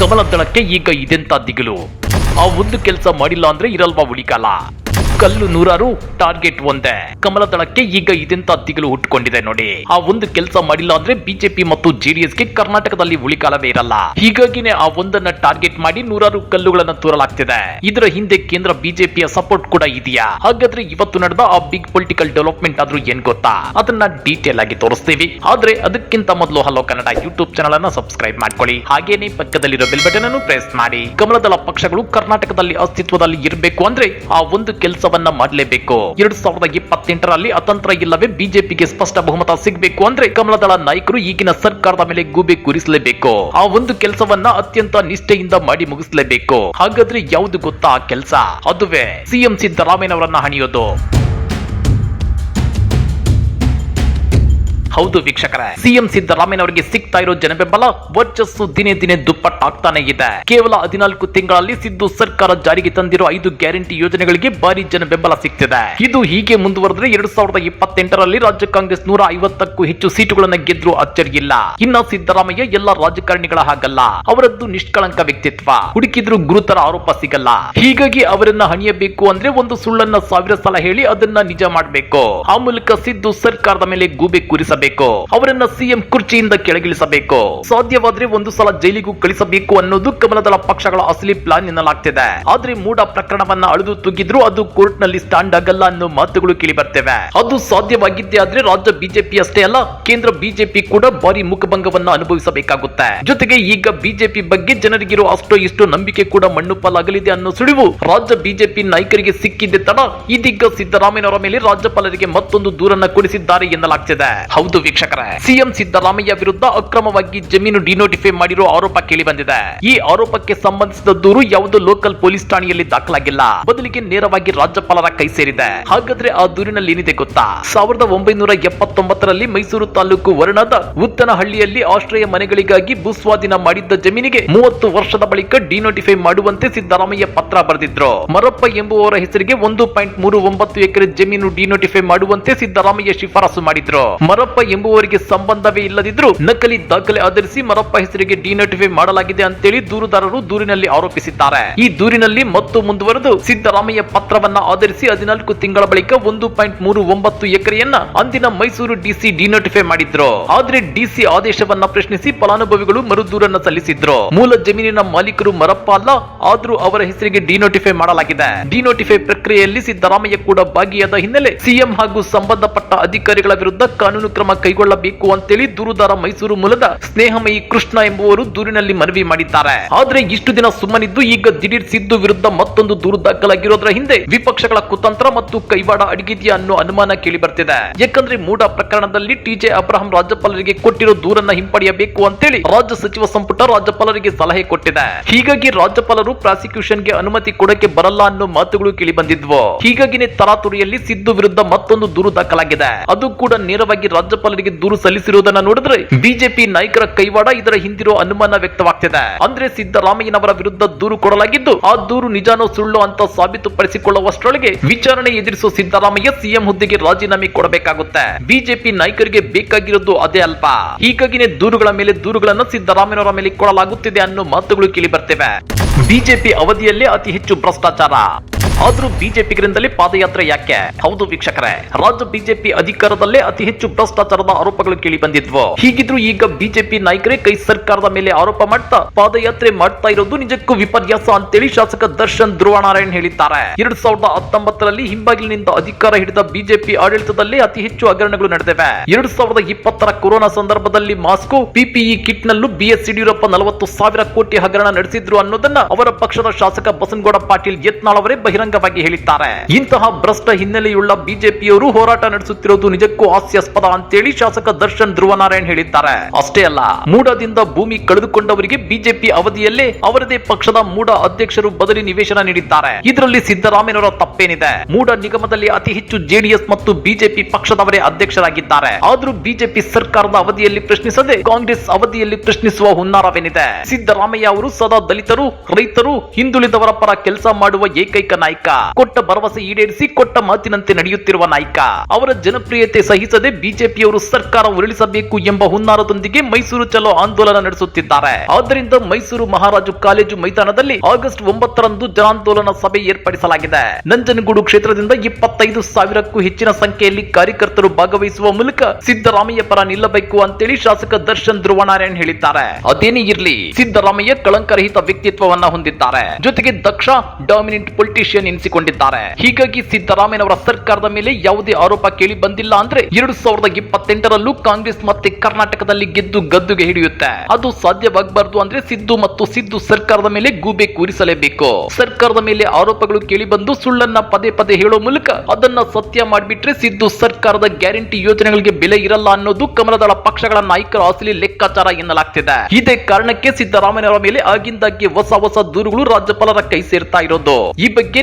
ಕಮಲ ದಳಕ್ಕೆ ಈಗ ಇದೆಂತ ದಿಗಿಲು? ಆ ಒಂದು ಕೆಲಸ ಮಾಡಿಲ್ಲ ಅಂದ್ರೆ ಇರಲ್ವಾ ಉಳಿಕಾಲ ಕಲ್ಲು ನೂರಾರು ಟಾರ್ಗೆಟ್ ಒಂದೇ. ಕಮಲ ದಳಕ್ಕೆ ಈಗ ಇದೆಂತ ದಿಗಿಲು ಹುಟ್ಟುಕೊಂಡಿದೆ ನೋಡಿ. ಆ ಒಂದು ಕೆಲಸ ಮಾಡಿಲ್ಲ ಅಂದ್ರೆ ಬಿಜೆಪಿ ಮತ್ತು ಜೆಡಿಎಸ್ಗೆ ಕರ್ನಾಟಕದಲ್ಲಿ ಉಳಿಕಾಲವೇ ಇರಲ್ಲ. ಹೀಗಾಗಿನೇ ಆ ಒಂದನ್ನ ಟಾರ್ಗೆಟ್ ಮಾಡಿ ನೂರಾರು ಕಲ್ಲುಗಳನ್ನ ತೂರಲಾಗ್ತಿದೆ. ಇದರ ಹಿಂದೆ ಕೇಂದ್ರ ಬಿಜೆಪಿಯ ಸಪೋರ್ಟ್ ಕೂಡ ಇದೆಯಾ? ಹಾಗಾದ್ರೆ ಇವತ್ತು ನಡೆದ ಆ ಬಿಗ್ ಪೊಲಿಟಿಕಲ್ ಡೆವಲಪ್ಮೆಂಟ್ ಆದ್ರೂ ಏನ್ ಗೊತ್ತಾ? ಅದನ್ನ ಡೀಟೇಲ್ ಆಗಿ ತೋರಿಸ್ತೀವಿ. ಆದ್ರೆ ಅದಕ್ಕಿಂತ ಮೊದಲು ಹಲೋ ಕನ್ನಡ ಯೂಟ್ಯೂಬ್ ಚಾನಲ್ ಅನ್ನ ಸಬ್ಸ್ಕ್ರೈಬ್ ಮಾಡ್ಕೊಳ್ಳಿ. ಹಾಗೇನೆ ಪಕ್ಕದಲ್ಲಿರೋ ಬೆಲ್ ಬಟನ್ ಅನ್ನು ಪ್ರೆಸ್ ಮಾಡಿ. ಕಮಲದಳ ಪಕ್ಷಗಳು ಕರ್ನಾಟಕದಲ್ಲಿ ಅಸ್ತಿತ್ವದಲ್ಲಿ ಇರಬೇಕು ಅಂದ್ರೆ ಆ ಒಂದು ಕೆಲಸವನ್ನ ಮಾಡಲೇಬೇಕು. ಎರಡ್ ಸಾವಿರದ ಇಪ್ಪತ್ತೆಂಟರಲ್ಲಿ ಅತಂತ್ರ ಇಲ್ಲವೇ ಬಿಜೆಪಿಗೆ ಸ್ಪಷ್ಟ ಬಹುಮತ ಸಿಗಬೇಕು ಅಂದ್ರೆ ಕಮಲದಳ ನಾಯಕರು ಈಗಿನ ಸರ್ಕಾರದ ಮೇಲೆ ಗೂಬೆ ಕೂರಿಸಲೇಬೇಕು. ಆ ಒಂದು ಕೆಲಸವನ್ನ ಅತ್ಯಂತ ನಿಷ್ಠೆಯಿಂದ ಮಾಡಿ ಮುಗಿಸಲೇಬೇಕು. ಹಾಗಾದ್ರೆ ಯಾವುದು ಗೊತ್ತಾ ಆ ಕೆಲಸ? ಅದುವೇ ಸಿಎಂ ಸಿದ್ದರಾಮಯ್ಯನವರನ್ನ ಹಣಿಯೋದು. ಹೌದು ವೀಕ್ಷಕರೇ. ಸಿಎಂ ಸಿದ್ದರಾಮಯ್ಯನವರಿಗೆ ಸಿಗ್ತಾ ಇರೋ ಜನಬೆಂಬಲ ವರ್ಚಸ್ಸು ದಿನೇ ದಿನೇ ದುಪ್ಪಟ್ಟಾಗ್ತಾನೆ ಇದೆ. ಕೇವಲ ಹದಿನಾಲ್ಕು ತಿಂಗಳಲ್ಲಿ ಸಿದ್ದು ಸರ್ಕಾರ ಜಾರಿಗೆ ತಂದಿರೋ ಐದು ಗ್ಯಾರಂಟಿ ಯೋಜನೆಗಳಿಗೆ ಭಾರಿ ಜನ ಬೆಂಬಲ ಸಿಗ್ತಿದೆ. ಇದು ಹೀಗೆ ಮುಂದುವರೆದ್ರೆ ಎರಡ್ ಸಾವಿರದ ಇಪ್ಪತ್ತೆಂಟರಲ್ಲಿ ರಾಜ್ಯ ಕಾಂಗ್ರೆಸ್ ನೂರ ಐವತ್ತಕ್ಕೂ ಹೆಚ್ಚು ಸೀಟುಗಳನ್ನ ಗೆದ್ರು ಅಚ್ಚರಿಯಿಲ್ಲ. ಇನ್ನ ಸಿದ್ದರಾಮಯ್ಯ ಎಲ್ಲ ರಾಜಕಾರಣಿಗಳ ಹಾಗಲ್ಲ. ಅವರದ್ದು ನಿಷ್ಕಳಂಕ ವ್ಯಕ್ತಿತ್ವ. ಹುಡುಕಿದ್ರು ಗುರುತರ ಆರೋಪ ಸಿಗಲ್ಲ. ಹೀಗಾಗಿ ಅವರನ್ನ ಹಣಿಯಬೇಕು ಅಂದ್ರೆ ಒಂದು ಸುಳ್ಳನ್ನ ಸಾವಿರ ಸಲ ಹೇಳಿ ಅದನ್ನ ನಿಜ ಮಾಡಬೇಕು. ಆ ಮೂಲಕ ಸಿದ್ದು ಸರ್ಕಾರದ ಮೇಲೆ ಗೂಬೆ ಕೂರಿಸಬೇಕು. ಅವರನ್ನ ಸಿಎಂ ಕುರ್ಚಿಯಿಂದ ಕೆಳಗಿಳಿಸಬೇಕು. ಸಾಧ್ಯವಾದ್ರೆ ಒಂದು ಸಲ ಜೈಲಿಗೂ ಕಳಿಸಬೇಕು ಅನ್ನೋದು ಕಮಲದಳ ಪಕ್ಷಗಳ ಅಸಲಿ ಪ್ಲಾನ್ ಎನ್ನಲಾಗ್ತಿದೆ. ಆದ್ರೆ ಮೂಡ ಪ್ರಕರಣವನ್ನ ಅಳೆದು ತುಗಿದ್ರು ಅದು ಕೋರ್ಟ್ನಲ್ಲಿ ಸ್ಟ್ಯಾಂಡ್ ಆಗಲ್ಲ ಅನ್ನೋ ಮಾತುಗಳು ಕೇಳಿ ಬರ್ತೇವೆ ಅದು ಸಾಧ್ಯವಾಗಿದ್ದೇ ಆದ್ರೆ ರಾಜ್ಯ ಬಿಜೆಪಿ ಅಷ್ಟೇ ಅಲ್ಲ, ಕೇಂದ್ರ ಬಿಜೆಪಿ ಕೂಡ ಭಾರಿ ಮುಖಭಂಗವನ್ನ ಅನುಭವಿಸಬೇಕಾಗುತ್ತೆ. ಜೊತೆಗೆ ಈಗ ಬಿಜೆಪಿ ಬಗ್ಗೆ ಜನರಿಗಿರೋ ಅಷ್ಟೋ ಇಷ್ಟೋ ನಂಬಿಕೆ ಕೂಡ ಮಣ್ಣು ಪಾಲಾಗಲಿದೆ ಅನ್ನೋ ಸುಳಿವು ರಾಜ್ಯ ಬಿಜೆಪಿ ನಾಯಕರಿಗೆ ಸಿಕ್ಕಿದ್ದೆ ತಡ, ಇದೀಗ ಸಿದ್ದರಾಮಯ್ಯನವರ ಮೇಲೆ ರಾಜ್ಯಪಾಲರಿಗೆ ಮತ್ತೊಂದು ದೂರನ್ನ ಕೊಡಿಸಿದ್ದಾರೆ ಎನ್ನಲಾಗ್ತಿದೆ. ಹೌದು ವೀಕ್ಷಕರೇ, ಸಿಎಂ ಸಿದ್ದರಾಮಯ್ಯ ವಿರುದ್ಧ ಅಕ್ರಮವಾಗಿ ಜಮೀನು ಡಿನೋಟಿಫೈ ಮಾಡಿರುವ ಆರೋಪ ಕೇಳಿ ಬಂದಿದೆ ಈ ಆರೋಪಕ್ಕೆ ಸಂಬಂಧಿಸಿದ ದೂರು ಯಾವುದೋ ಲೋಕಲ್ ಪೊಲೀಸ್ ಠಾಣೆಯಲ್ಲಿ ದಾಖಲಾಗಿಲ್ಲ. ಬದಲಿಗೆ ನೇರವಾಗಿ ರಾಜ್ಯಪಾಲರ ಕೈ ಸೇರಿದೆ. ಹಾಗಾದ್ರೆ ಆ ದೂರಿನಲ್ಲಿ ಏನಿದೆ ಗೊತ್ತಾ? ಸಾವಿರದ ಒಂಬೈನೂರ ಎಪ್ಪತ್ತೊಂಬತ್ತರಲ್ಲಿ ಮೈಸೂರು ತಾಲೂಕು ವರ್ಣದ ಉತ್ತನಹಳ್ಳಿಯಲ್ಲಿ ಆಶ್ರಯ ಮನೆಗಳಿಗಾಗಿ ಭೂಸ್ವಾಧೀನ ಮಾಡಿದ್ದ ಜಮೀನಿಗೆ ಮೂವತ್ತು ವರ್ಷದ ಬಳಿಕ ಡಿನೋಟಿಫೈ ಮಾಡುವಂತೆ ಸಿದ್ದರಾಮಯ್ಯ ಪತ್ರ ಬರೆದಿದ್ರು. ಮರಪ್ಪ ಎಂಬುವವರ ಹೆಸರಿಗೆ ಒಂದು ಪಾಯಿಂಟ್ ಮೂರು ಒಂಬತ್ತು ಎಕರೆ ಜಮೀನು ಡಿನೋಟಿಫೈ ಮಾಡುವಂತೆ ಸಿದ್ದರಾಮಯ್ಯ ಶಿಫಾರಸು ಮಾಡಿದ್ರು. ಮರಪ್ಪ ಎಂಬುವವರಿಗೆ ಸಂಬಂಧವೇ ಇಲ್ಲದಿದ್ರು ನಕಲಿ ದಾಖಲೆ ಆಧರಿಸಿ ಮರಪ್ಪ ಹೆಸರಿಗೆ ಡಿನೋಟಿಫೈ ಮಾಡಲಾಗಿದೆ ಅಂತೇಳಿ ದೂರುದಾರರು ದೂರಿನಲ್ಲಿ ಆರೋಪಿಸಿದ್ದಾರೆ. ಈ ದೂರಿನಲ್ಲಿ ಮತ್ತು ಮುಂದುವರೆದು ಸಿದ್ದರಾಮಯ್ಯ ಪತ್ರವನ್ನ ಆಧರಿಸಿ ಹದಿನಾಲ್ಕು ತಿಂಗಳ ಬಳಿಕ ಒಂದು ಪಾಯಿಂಟ್ ಮೂರು ಒಂಬತ್ತು ಎಕರೆಯನ್ನ ಅಂದಿನ ಮೈಸೂರು ಡಿಸಿ ಡಿನೋಟಿಫೈ ಮಾಡಿದ್ರು. ಆದ್ರೆ ಡಿಸಿ ಆದೇಶವನ್ನ ಪ್ರಶ್ನಿಸಿ ಫಲಾನುಭವಿಗಳು ಮರುದೂರನ್ನ ಸಲ್ಲಿಸಿದ್ರು. ಮೂಲ ಜಮೀನಿನ ಮಾಲೀಕರು ಮರಪ್ಪ ಅಲ್ಲ, ಆದ್ರೂ ಅವರ ಹೆಸರಿಗೆ ಡಿನೋಟಿಫೈ ಮಾಡಲಾಗಿದೆ. ಡಿನೋಟಿಫೈ ಪ್ರಕ್ರಿಯೆಯಲ್ಲಿ ಸಿದ್ದರಾಮಯ್ಯ ಕೂಡ ಭಾಗಿಯಾದ ಹಿನ್ನೆಲೆ ಸಿಎಂ ಹಾಗೂ ಸಂಬಂಧಪಟ್ಟ ಅಧಿಕಾರಿಗಳ ವಿರುದ್ಧ ಕಾನೂನು ಕ್ರಮ ಕೈಗೊಳ್ಳಬೇಕು ಅಂತೇಳಿ ದೂರುದಾರ ಮೈಸೂರು ಮೂಲದ ಸ್ನೇಹಮಯಿ ಕೃಷ್ಣ ಎಂಬುವರು ದೂರಿನಲ್ಲಿ ಮನವಿ ಮಾಡಿದ್ದಾರೆ. ಆದ್ರೆ ಇಷ್ಟು ದಿನ ಸುಮ್ಮನಿದ್ದು ಈಗ ದಿಢೀರ್ ಸಿದ್ದು ವಿರುದ್ಧ ಮತ್ತೊಂದು ದೂರು ದಾಖಲಾಗಿರೋದ್ರ ಹಿಂದೆ ವಿಪಕ್ಷಗಳ ಕುತಂತ್ರ ಮತ್ತು ಕೈವಾಡ ಅಡಗಿದೆಯಾ ಅನ್ನೋ ಅನುಮಾನ ಕೇಳಿ ಬರ್ತಿದೆ. ಯಾಕಂದ್ರೆ ಮೂಡ ಪ್ರಕರಣದಲ್ಲಿ ಟಿಜೆ ಅಬ್ರಹಂ ರಾಜ್ಯಪಾಲರಿಗೆ ಕೊಟ್ಟಿರೋ ದೂರನ್ನ ಹಿಂಪಡೆಯಬೇಕು ಅಂತೇಳಿ ರಾಜ್ಯ ಸಚಿವ ಸಂಪುಟ ರಾಜ್ಯಪಾಲರಿಗೆ ಸಲಹೆ ಕೊಟ್ಟಿದೆ. ಹೀಗಾಗಿ ರಾಜ್ಯಪಾಲರು ಪ್ರಾಸಿಕ್ಯೂಷನ್ಗೆ ಅನುಮತಿ ಕೊಡಕ್ಕೆ ಬರಲ್ಲ ಅನ್ನೋ ಮಾತುಗಳು ಕೇಳಿ ಬಂದಿದ್ವು. ಹೀಗಾಗಿನೇ ತರಾತುರಿಯಲ್ಲಿ ಸಿದ್ದು ವಿರುದ್ಧ ಮತ್ತೊಂದು ದೂರು ದಾಖಲಾಗಿದೆ. ಅದು ಕೂಡ ನೇರವಾಗಿ ರಾಜ್ಯಪಾಲರಿಗೆ ದೂರು ಸಲ್ಲಿಸಿರುವುದನ್ನ ನೋಡಿದ್ರೆ ಬಿಜೆಪಿ ನಾಯಕರ ಕೈವಾಡ ಇದರ ಹಿಂದಿರೋ ಅನುಮಾನ ವ್ಯಕ್ತವಾಗ್ತಿದೆ. ಅಂದ್ರೆ ಸಿದ್ದರಾಮಯ್ಯನವರ ವಿರುದ್ಧ ದೂರು ಕೊಡಲಾಗಿದ್ದು, ಆ ದೂರು ನಿಜಾನೋ ಸುಳ್ಳು ಅಂತ ಸಾಬೀತುಪಡಿಸಿಕೊಳ್ಳುವಷ್ಟರೊಳಗೆ ವಿಚಾರಣೆ ಎದುರಿಸುವ ಸಿದ್ದರಾಮಯ್ಯ ಸಿಎಂ ಹುದ್ದೆಗೆ ರಾಜೀನಾಮೆ ಕೊಡಬೇಕಾಗುತ್ತೆ. ಬಿಜೆಪಿ ನಾಯಕರಿಗೆ ಬೇಕಾಗಿರೋದು ಅದೇ ಅಲ್ಪ. ಹೀಗಾಗಿನೇ ದೂರುಗಳ ಮೇಲೆ ದೂರುಗಳನ್ನು ಸಿದ್ದರಾಮಯ್ಯನವರ ಮೇಲೆ ಕೊಡಲಾಗುತ್ತಿದೆ ಅನ್ನೋ ಮಾತುಗಳು ಕೇಳಿ ಬರ್ತೇವೆ. ಬಿಜೆಪಿ ಅವಧಿಯಲ್ಲೇ ಅತಿ ಹೆಚ್ಚು ಭ್ರಷ್ಟಾಚಾರ. ಆದ್ರೂ ಬಿಜೆಪಿಗರಿಂದಲೇ ಪಾದಯಾತ್ರೆ ಯಾಕೆ? ಹೌದು ವೀಕ್ಷಕರೇ, ರಾಜ್ಯ ಬಿಜೆಪಿ ಅಧಿಕಾರದಲ್ಲೇ ಅತಿ ಹೆಚ್ಚು ಭ್ರಷ್ಟಾಚಾರದ ಆರೋಪಗಳು ಕೇಳಿ ಬಂದಿದ್ವು. ಹೀಗಿದ್ರು ಈಗ ಬಿಜೆಪಿ ನಾಯಕರೇ ಕೈ ಸರ್ಕಾರದ ಮೇಲೆ ಆರೋಪ ಮಾಡ್ತಾ, ಪಾದಯಾತ್ರೆ ಮಾಡ್ತಾ ಇರೋದು ನಿಜಕ್ಕೂ ವಿಪರ್ಯಾಸ ಅಂತೇಳಿ ಶಾಸಕ ದರ್ಶನ್ ಧ್ರುವನಾರಾಯಣ್ ಹೇಳಿದ್ದಾರೆ. ಎರಡ್ ಸಾವಿರದ ಹತ್ತೊಂಬತ್ತರಲ್ಲಿ ಹಿಂಬಾಗಿಲಿನಿಂದ ಅಧಿಕಾರ ಹಿಡಿದ ಬಿಜೆಪಿ ಆಡಳಿತದಲ್ಲಿ ಅತಿ ಹೆಚ್ಚು ಹಗರಣಗಳು ನಡೆದಿವೆ. ಎರಡ್ ಸಾವಿರದ ಇಪ್ಪತ್ತರ ಕೊರೋನಾ ಸಂದರ್ಭದಲ್ಲಿ ಮಾಸ್ಕೋ, ಪಿಪಿಇ ಕಿಟ್ ನಲ್ಲೂ ಬಿಎಸ್ ಯಡಿಯೂರಪ್ಪ ನಲವತ್ತು ಸಾವಿರ ಕೋಟಿ ಹಗರಣ ನಡೆಸಿದ್ರು ಅನ್ನೋದನ್ನ ಅವರ ಪಕ್ಷದ ಶಾಸಕ ಬಸನಗೌಡ ಪಾಟೀಲ್ ಯತ್ನಾಳ್ ಅವರೇ ಬಹಿರಂಗವಾಗಿ ಹೇಳಿದ್ದಾರೆ. ಇಂತಹ ಭ್ರಷ್ಟ ಹಿನ್ನೆಲೆಯುಳ್ಳ ಬಿಜೆಪಿಯವರು ಹೋರಾಟ ನಡೆಸುತ್ತಿರುವುದು ನಿಜಕ್ಕೂ ಹಾಸ್ಯಾಸ್ಪದ ಅಂತೇಳಿ ಶಾಸಕ ದರ್ಶನ್ ಧ್ರುವನಾರಾಯಣ್ ಹೇಳಿದ್ದಾರೆ. ಅಷ್ಟೇ ಅಲ್ಲ ಮೂಡದಿಂದ ಭೂಮಿ ಕಳೆದುಕೊಂಡವರಿಗೆ ಬಿಜೆಪಿ ಅವಧಿಯಲ್ಲೇ ಅವರದೇ ಪಕ್ಷದ ಮೂಡ ಅಧ್ಯಕ್ಷರು ಬದಲಿ ನಿವೇಶನ ನೀಡಿದ್ದಾರೆ. ಇದರಲ್ಲಿ ಸಿದ್ದರಾಮಯ್ಯನವರ ತಪ್ಪೇನಿದೆ. ಮೂಡ ನಿಗಮದಲ್ಲಿ ಅತಿ ಹೆಚ್ಚು ಜೆಡಿಎಸ್ ಮತ್ತು ಬಿಜೆಪಿ ಪಕ್ಷದವರೇ ಅಧ್ಯಕ್ಷರಾಗಿದ್ದಾರೆ. ಆದ್ರೂ ಬಿಜೆಪಿ ಸರ್ಕಾರದ ಅವಧಿಯಲ್ಲಿ ಪ್ರಶ್ನಿಸದೆ ಕಾಂಗ್ರೆಸ್ ಅವಧಿಯಲ್ಲಿ ಪ್ರಶ್ನಿಸುವ ಹುನ್ನಾರವೇನಿದೆ. ಸಿದ್ದರಾಮಯ್ಯ ಅವರು ಸದಾ ದಲಿತರು, ರೈತರು, ಹಿಂದುಳಿದವರ ಪರ ಕೆಲಸ ಮಾಡುವ ಏಕೈಕ ನಾಯಕ ನಾಯಕ. ಕೊಟ್ಟ ಭರವಸೆ ಈಡೇರಿಸಿ, ಕೊಟ್ಟ ಮಾತಿನಂತೆ ನಡೆಯುತ್ತಿರುವ ನಾಯಕ. ಅವರ ಜನಪ್ರಿಯತೆ ಸಹಿಸದೆ ಬಿಜೆಪಿಯವರು ಸರ್ಕಾರ ಉರುಳಿಸಬೇಕು ಎಂಬ ಹುನ್ನಾರದೊಂದಿಗೆ ಮೈಸೂರು ಚಲೋ ಆಂದೋಲನ ನಡೆಸುತ್ತಿದ್ದಾರೆ. ಆದ್ದರಿಂದ ಮೈಸೂರು ಮಹಾರಾಜು ಕಾಲೇಜು ಮೈದಾನದಲ್ಲಿ ಆಗಸ್ಟ್ ಒಂಬತ್ತರಂದು ಜನಾಂದೋಲನ ಸಭೆ ಏರ್ಪಡಿಸಲಾಗಿದೆ. ನಂಜನಗೂಡು ಕ್ಷೇತ್ರದಿಂದ ಇಪ್ಪತ್ತೈದು ಸಾವಿರಕ್ಕೂ ಹೆಚ್ಚಿನ ಸಂಖ್ಯೆಯಲ್ಲಿ ಕಾರ್ಯಕರ್ತರು ಭಾಗವಹಿಸುವ ಮೂಲಕ ಸಿದ್ದರಾಮಯ್ಯ ಪರ ನಿಲ್ಲಬೇಕು ಅಂತೇಳಿ ಶಾಸಕ ದರ್ಶನ್ ಧ್ರುವನಾರಾಯಣ್ ಹೇಳಿದ್ದಾರೆ. ಅದೇನೇ ಇರಲಿ, ಸಿದ್ದರಾಮಯ್ಯ ಕಳಂಕರಹಿತ ವ್ಯಕ್ತಿತ್ವವನ್ನ ಹೊಂದಿದ್ದಾರೆ. ಜೊತೆಗೆ ದಕ್ಷ, ಡಾಮಿನೆಂಟ್ ಪೊಲಿಟಿಷಿಯನ್ ಎನಿಸಿಕೊಂಡಿದ್ದಾರೆ ಹೀಗಾಗಿ ಸಿದ್ದರಾಮಯ್ಯನವರ ಸರ್ಕಾರದ ಮೇಲೆ ಯಾವುದೇ ಆರೋಪ ಕೇಳಿ ಬಂದಿಲ್ಲ ಅಂದ್ರೆ ಎರಡು ಸಾವಿರದ ಇಪ್ಪತ್ತೆಂಟರಲ್ಲೂ ಕಾಂಗ್ರೆಸ್ ಮತ್ತೆ ಕರ್ನಾಟಕದಲ್ಲಿ ಗೆದ್ದು ಗದ್ದುಗೆ ಹಿಡಿಯುತ್ತೆ. ಅದು ಸಾಧ್ಯವಾಗಬಾರದು ಅಂದ್ರೆ ಸಿದ್ದು ಮತ್ತು ಸಿದ್ದು ಸರ್ಕಾರದ ಮೇಲೆ ಗೂಬೆ ಕೂರಿಸಲೇಬೇಕು. ಸರ್ಕಾರದ ಮೇಲೆ ಆರೋಪಗಳು ಕೇಳಿ ಬಂದು ಸುಳ್ಳನ್ನ ಪದೇ ಪದೇ ಹೇಳೋ ಮೂಲಕ ಅದನ್ನ ಸತ್ಯ ಮಾಡಿಬಿಟ್ರೆ ಸಿದ್ದು ಸರ್ಕಾರದ ಗ್ಯಾರಂಟಿ ಯೋಜನೆಗಳಿಗೆ ಬೆಲೆ ಇರಲ್ಲ ಅನ್ನೋದು ಕಮಲದಳ ಪಕ್ಷಗಳ ನಾಯಕರ ಅಸಲಿ ಲೆಕ್ಕಾಚಾರ ಎನ್ನಲಾಗ್ತಿದೆ. ಇದೇ ಕಾರಣಕ್ಕೆ ಸಿದ್ದರಾಮಯ್ಯನವರ ಮೇಲೆ ಆಗಿಂದಾಗ್ಗೆ ಹೊಸ ಹೊಸ ದೂರುಗಳು ರಾಜ್ಯಪಾಲರ ಕೈ ಸೇರ್ತಾ ಇರೋದು. ಈ ಬಗ್ಗೆ